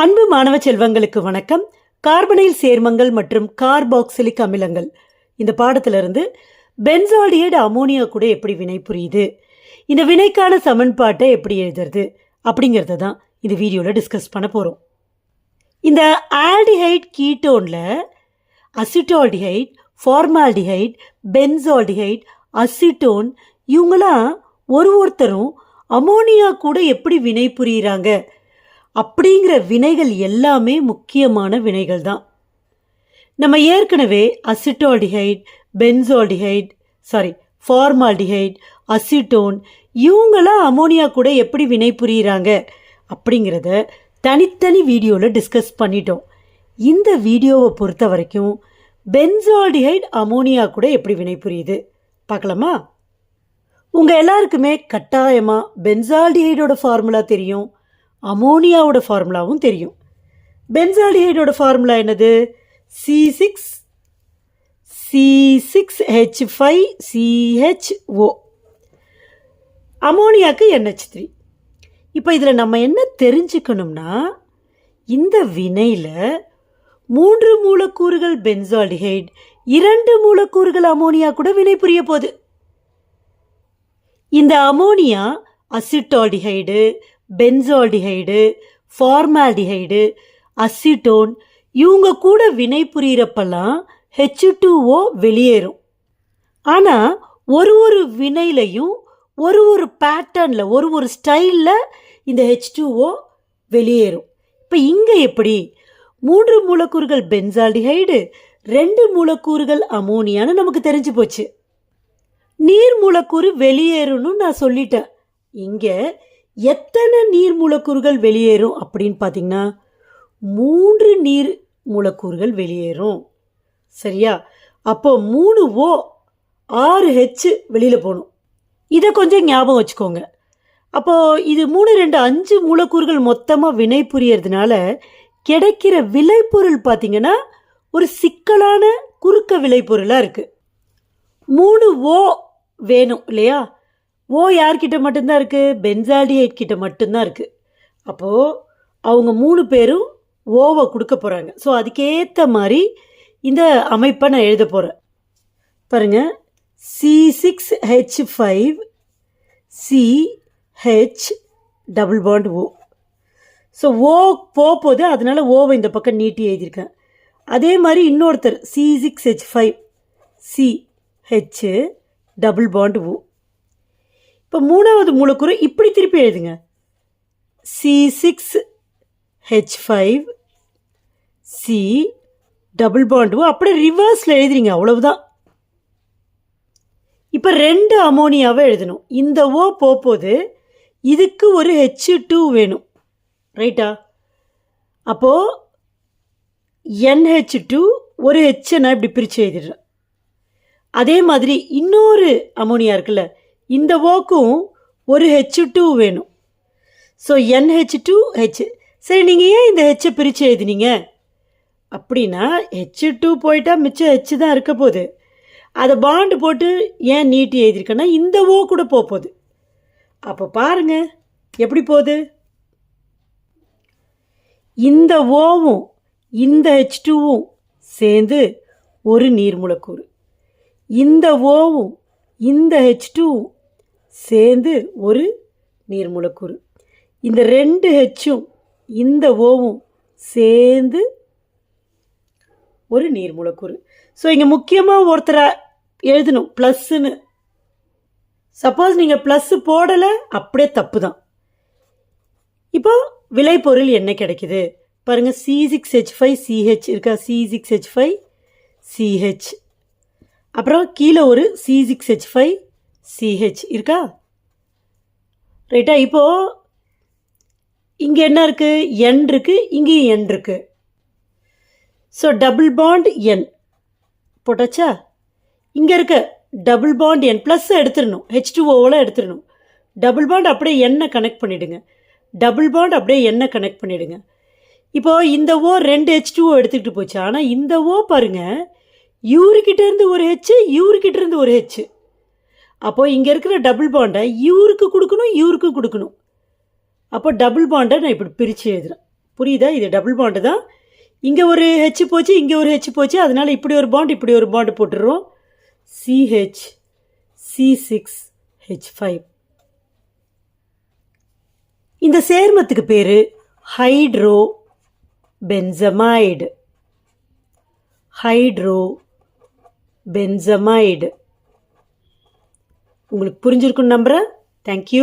அன்பு மாணவ செல்வங்களுக்கு வணக்கம். கார்பனைல் சேர்மங்கள் மற்றும் கார்பாக்சிலிக் அமிலங்கள். இந்த பாடத்திலிருந்து பென்சால்டியட் அமோனியா கூட எப்படி வினை புரியுது? இந்த வினைக்கான சமன்பாட்டை எப்படி எழுதுறது? அப்படிங்கிறத தான் இந்த வீடியோவில் டிஸ்கஸ் பண்ண போகிறோம் இந்த ஆல்டிஹைட் கீட்டோனில் அசிட்டால்டிஹைட் ஃபார்மால்டிஹைட் பென்சால்டிஹைட் அசிட்டோன் இவங்களாம் ஒரு ஒருத்தரும் அமோனியா கூட எப்படி வினை புரியுறாங்க? அப்படிங்கிற வினைகள் எல்லாமே முக்கியமான வினைகள் தான் நம்ம ஏற்கனவே acetaldehyde benzaldehyde sorry formaldehyde acetone இவங்களாம் அமோனியா கூட எப்படி வினை புரியுறாங்க அப்படிங்கிறத தனித்தனி வீடியோவில் டிஸ்கஸ் பண்ணிட்டோம். இந்த வீடியோவை பொறுத்த வரைக்கும் பென்சால்டிஹைட் அமோனியா கூட எப்படி வினை புரியுது? பார்க்கலாமா? உங்கள் எல்லாருக்குமே கட்டாயமாக பென்சால்டிஹைடோட ஃபார்முலா தெரியும். அமோனியாவோட ஃபார்முலாவும் தெரியும். பென்சால்டிஹைடோட ஃபார்முலா என்னது? C six C six H five CHO அமோனியாக்கு NH three இப்போ இதில் நம்ம என்ன தெரிஞ்சுக்கணும்னா இந்த வினையில் மூன்று மூலக்கூறுகள் பென்சால்டிஹைட் இரண்டு மூலக்கூறுகள் அமோனியா கூட வினை புரிய போகுது. இந்த ammonia acetaldehyde benzaldehyde formaldehyde acetone இவங்க கூட வினை புரியிறப்பெல்லாம் ஹெச் டூஓ வெளியேறும். ஆனால் ஒரு ஒரு வினையிலையும் ஒரு ஒரு பேட்டர்னில் ஒரு ஒரு ஸ்டைலில் இந்த ஹெச் டூஓ வெளியேறும். இப்போ இங்கே எப்படி? மூன்று மூலக்கூறுகள் பென்சால்டிஹைடு ரெண்டு மூலக்கூறுகள் அமோனியான்னு நமக்கு தெரிஞ்சு போச்சு. நீர் மூலக்கூறு வெளியேறணும்னு நான் சொல்லிட்டேன். இங்கே எத்தனை நீர் மூலக்கூறுகள் வெளியேறும் அப்படின்னு பார்த்தீங்கன்னா மூன்று நீர் மூலக்கூறுகள் வெளியேறும். சரியா? அப்போ மூணு ஓ ஆறு ஹெச் வெளியில் போகணும். இதை கொஞ்சம் ஞாபகம் வச்சுக்கோங்க. அப்போது இது மூணு ரெண்டு அஞ்சு மூலக்கூறுகள் மொத்தமாக வினை புரியறதுனால கிடைக்கிற விளைபொருள் பார்த்தீங்கன்னா ஒரு சிக்கலான குறுக்க விளைபொருளாக இருக்குது மூணு ஓ வேணும் இல்லையா? ஓ யார்கிட்ட மட்டும்தான் இருக்குது பென்சால்டியேட் கிட்ட மட்டும்தான் இருக்குது அப்போது அவங்க மூணு பேரும் ஓவை கொடுக்க போகிறாங்க ஸோ அதுக்கேற்ற மாதிரி இந்த அமைப்பை நான் எழுத போகிறேன் பாருங்கள் C six H five C H double bond O so O போகுது அதனால் ஓவை இந்த பக்கம் நீட்டி எழுதியிருக்கேன். அதே மாதிரி இன்னொருத்தர் C six H five C H double bond O இப்போ மூணாவது மூலக்கூறு இப்படி திருப்பி எழுதுங்க. C six H five C double bond அப்படியே ரிவர்ஸில் எழுதுறீங்க அவ்வளவுதான். இப்போ ரெண்டு அமோனியாவை எழுதணும். இந்த ஓ போகுது இதுக்கு ஒரு ஹெச் டூ வேணும். ரைட்டா? அப்போது என்ஹெச் டூ ஒரு ஹெச்சை நான் இப்படி பிரித்து எழுதிடுறேன். அதே மாதிரி இன்னொரு அமோனியா இருக்குல்ல இந்த ஓக்கும் ஒரு ஹெச் டூ வேணும். ஸோ என்ஹெச் டூ ஹெச் சரி நீங்கள் ஏன் இந்த ஹெச்சை பிரித்து எழுதினீங்க? அப்படின்னா ஹெச் டூ போயிட்டால் மிச்சம் ஹெச் தான் இருக்க போகுது. அதை பாண்டு போட்டு ஏன் நீட்டி எழுதியிருக்கேன்னா இந்த ஓ கூட போக போகுது. அப்போ பாருங்க எப்படி போகுது? இந்த ஓவும் இந்த ஹெச் டூவும் சேர்ந்து ஒரு நீர்மூலக்கூறு. இந்த ஓவும் இந்த ஹெச் டூவும் சேர்ந்து ஒரு நீர் மூலக்கூறு இந்த ரெண்டு ஹெச்சும் இந்த ஓவும் சேர்ந்து ஒரு நீர் மூலக்கூறு ஸோ இங்கே முக்கியமாக ஒருத்தரை எழுதணும் ப்ளஸ்ஸுன்னு சப்போஸ் நீங்கள் ப்ளஸ்ஸு போடலை அப்படியே தப்பு தான் இப்போ விளைபொருள் என்ன கிடைக்குது? பாருங்கள் C six H five CH இருக்கா? C six H five CH அப்புறம் கீழே ஒரு C six H five CH இருக்கா? ரைட்டா இப்போது இங்கே என்ன இருக்குது என் இருக்குது இங்கேயும் என் இருக்குது ஸோ டபுள் பாண்ட் என் போட்டாச்சா? இங்கே இருக்க டபுள் பாண்ட் என் ப்ளஸ் எடுத்துடணும். ஹெச் டூ ஓவில் எடுத்துடணும். டபுள் பாண்ட் அப்படியே எண்ணெய் கனெக்ட் பண்ணிவிடுங்க டபுள் பாண்ட் அப்படியே எண்ணெய் கனெக்ட் பண்ணிவிடுங்க இப்போது இந்த ஓ ரெண்டு ஹெச் டூ எடுத்துக்கிட்டு போச்சு. ஆனால் இந்த ஓ பாருங்கள் இவருக்கிட்டேருந்து ஒரு ஹெச் இவருக்கிட்டேருந்து ஒரு ஹெச் அப்போது இங்கே இருக்கிற டபுள் பாண்டை இவருக்கு கொடுக்கணும் இவருக்கு கொடுக்கணும். அப்போ டபுள் பாண்டை நான் இப்படி பிரித்து எழுதுகிறேன் புரியுதா? இது டபுள் பாண்டு தான். இங்கே ஒரு ஹெச் போச்சு இங்கே ஒரு ஹெச் போச்சு. அதனால் இப்படி ஒரு பாண்ட் இப்படி ஒரு bond போட்டுடுறோம் CH C six H five இந்த சேர்மத்துக்கு பேர் ஹைட்ரோ பென்சமைடு ஹைட்ரோ பென்சமைடு உங்களுக்கு புரிஞ்சிருக்குன்னு நம்புகிறேன் தேங்க்யூ